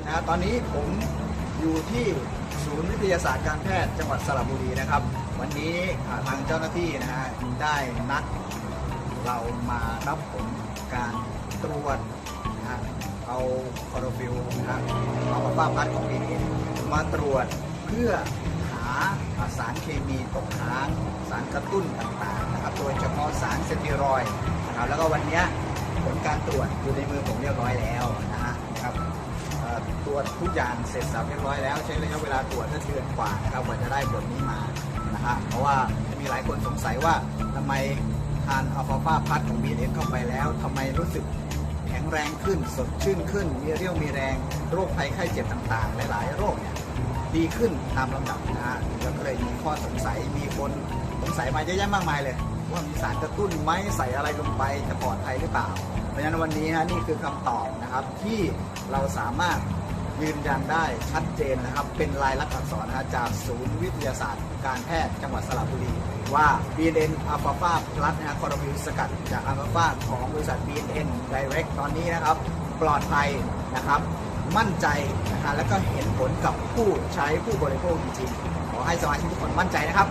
นะตอนนี้ผมอยู่ที่ศูนย์วิทยาศาสตร์การแพทย์จังหวัดสระบุรีนะครับ วันนี้ทางเจ้าหน้าที่นะฮะได้นัดเรามารับผลการตรวจนะฮะเอาคอโรฟิลนะฮะเอาอัลฟาพัดของปีนี้มาตรวจเพื่อหาสารเคมีตกค้างสารกระตุ้นต่างๆนะครับ โดยเฉพาะสารสเตียรอยนะครับแล้วก็วันนี้ผลการตรวจอยู่ในมือผมเรียบร้อยแล้ว จทุกอย่างเสร็จสับเรียบร้อยแล้วใช้ระยะเวลาตรวจก็เดือนกว่านะครับกว่าจะได้ผลนี้มานะฮะเพราะว่ามีหลายคนสงสัยว่าทำไมทานอัลฟาฟาพัดของ b ีเเข้าไปแล้วทำไมรู้สึกแข็งแรงขึ้น สดชื่นขึ้น มีเรี่ยวมีแรงโรคภัยไข้เจ็บต่างๆ หลายๆ โรคเนี่ยดีขึ้นตามลำดับนะฮะแล้วก็เลยมีข้อสงสัยมีคนสงสัยมาเยอะแยะมากมายเลย ว่ามีสารกระตุ้นไหมใส่อะไรลงไปจะปลอดภัยหรือเปล่า เพราะฉะนั้นวันนี้ฮะนี่คือคำตอบนะครับที่เราสามารถ ยืนยันได้ชัดเจนนะครับ เป็นลายลักษณ์อักษรนะฮะจากศูนย์วิทยาศาสตร์การแพทย์จังหวัดสระบุรี ว่า BNN a l p h a f a Plus นะฮะคอร์บิวสกัดจาก a l p h a f a ของบริษัท BNN Direct ตอนนี้นะครับ ปลอดภัยนะครับ มั่นใจนะฮะแล้วก็เห็นผลกับผู้ใช้ผู้บริโภคจริงๆขอให้สมาชิกทุกคนมั่นใจนะครับ